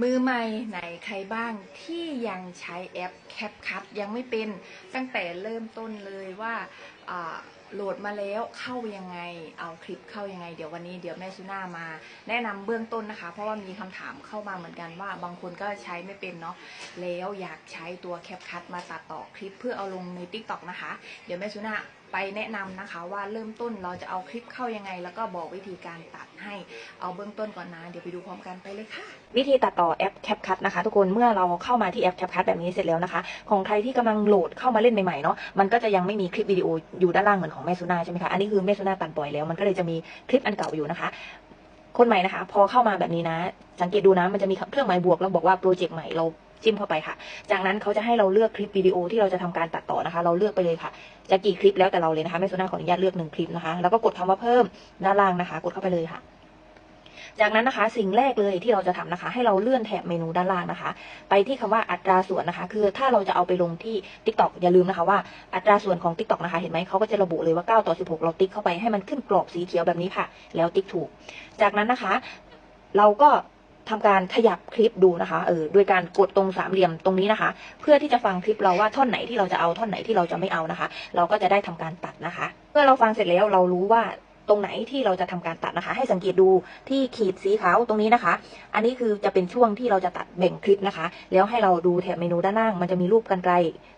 มือใหม่ไหนใครบ้างที่ยังใช้แอป CapCut ยังไม่เป็นตั้งแต่เริ่มต้นเลยว่าอ่า โหลดมาแล้วเข้ายังไง เอาคลิปเข้ายังไง เดี๋ยววันนี้เดี๋ยวแม่ซูน่ามา แนะนำเบื้องต้นนะคะ เพราะว่ามีคำถามเข้ามาเหมือนกันว่า บางคนก็ใช้ไม่เป็นเนาะแล้วอยากใช้ตัว CapCut มาตัดต่อคลิปเพื่อเอาลงใน TikTok นะคะ เดี๋ยวแม่ซูน่าไปแนะนำนะคะว่าเริ่มต้นเราจะเอาคลิปเข้ายังไง แล้วก็บอกวิธีการตัดให้เอาเบื้องต้นก่อนนะเดี๋ยวไปดูพร้อมกันไปเลยค่ะ วิธีตัดต่อแอป CapCut นะคะ ทุกคนเมื่อเราเข้ามาที่แอป CapCut แบบนี้เสร็จแล้วนะคะ ของใครที่กำลังโหลดเข้ามาเล่นใหม่ๆเนาะมันก็จะยังไม่มีคลิปวิดีโออยู่ด้านล่างเหมือนของแม่ซุน่าใช่ไหมคะ อันนี้คือแม่ซุน่าตัดปล่อยแล้ว มันก็เลยจะมีคลิปอันเก่าอยู่นะคะ คนใหม่นะคะ พอเข้ามาแบบนี้นะ สังเกตดูนะ มันจะมีเครื่องหมายบวกแล้วบอกว่าโปรเจกต์ใหม่เราจิ้มเข้าไปค่ะ จากนั้นเขาจะให้เราเลือกคลิปวิดีโอที่เราจะทำการตัดต่อนะคะ เราเลือกไปเลยค่ะ จะกี่คลิปแล้วแต่เราเลยนะคะแม่ซุน่าขออนุญาตเลือกหนึ่งคลิปนะคะ แล้วก็กดคำว่าเพิ่มด้านล่างนะคะ กดเข้าไปเลยค่ะ จากนั้นนะคะสิ่งแรกเลยที่เราจะทำนะคะ ให้เราเลื่อนแถบเมนูด้านล่างนะคะ ไปที่คำว่าอัตราส่วนนะคะ คือถ้าเราจะเอาไปลงที่ Tik t o อกอย่าลืมนะคะว่าอัตราส่วนของ Tik t o อกนะคะ เห็นไหมเขาก็จะระบุเลยว่า 9 ต่อ 16 เราติ๊กเข้าไปให้มันขึ้นกรอบสีเขียวแบบนี้ค่ะ แล้วติ๊กถูก จากนั้นนะคะ เราก็ทำการขยับคลิปดูนะคะ เออ โดยการกดตรงสามเหลี่ยมตรงนี้นะคะ เพื่อที่จะฟังคลิปเราว่าท่อนไหนที่เราจะเอาท่อนไหนที่เราจะไม่เอานะคะ เราก็จะได้ทำการตัดนะคะ เมื่อเราฟังเสร็จแล้วเรารู้ว่า ตรงไหนที่เราจะทำการตัดนะคะ ให้สังเกตดูที่ขีดสีขาวตรงนี้นะคะ อันนี้คือจะเป็นช่วงที่เราจะตัดแบ่งคลิปนะคะ แล้วให้เราดูแถบเมนูด้านล่าง มันจะมีรูปกันไกล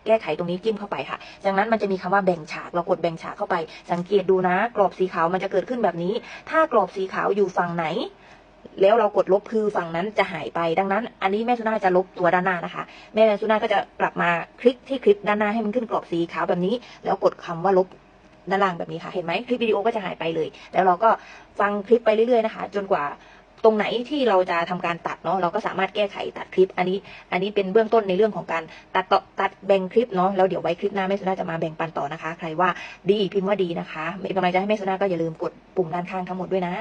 แก้ไขตรงนี้จิ้มเข้าไปค่ะ จากนั้นมันจะมีคำว่าแบ่งฉากเรากดแบ่งฉากเข้าไป สังเกตดูนะ กรอบสีขาวมันจะเกิดขึ้นแบบนี้ ถ้ากรอบสีขาวอยู่ฝั่งไหนแล้วเรากดลบคือฝั่งนั้นจะหายไปดังนั้น อันนี้แม่สุน่าจะลบตัวด้านหน้านะคะแม่สุน่าก็จะกลับมาคลิกที่คลิปด้านหน้าให้มันขึ้นกรอบสีขาวแบบนี้ แล้วกดคำว่าลบ ด้านล่างแบบนี้ค่ะ เห็นไหมคลิปวิดีโอก็จะหายไปเลย แล้วเราก็ฟังคลิปไปเรื่อยๆนะคะ จนกว่าตรงไหนที่เราจะทำการตัดเนาะเราก็สามารถแก้ไขตัดคลิป อันนี้ อันนี้เป็นเบื้องต้นในเรื่องของการตัดต่อตัดแบ่งคลิปเนาะแล้วเดี๋ยวไว้คลิปหน้าแม่สุนาจะมาแบ่งปันต่อนะคะ ใครว่าดีพิมพ์ว่าดีนะคะเป็นกำลังใจให้แม่สุนาก็อย่าลืมกดปุ่มด้านข้างทั้งหมดด้วยนะ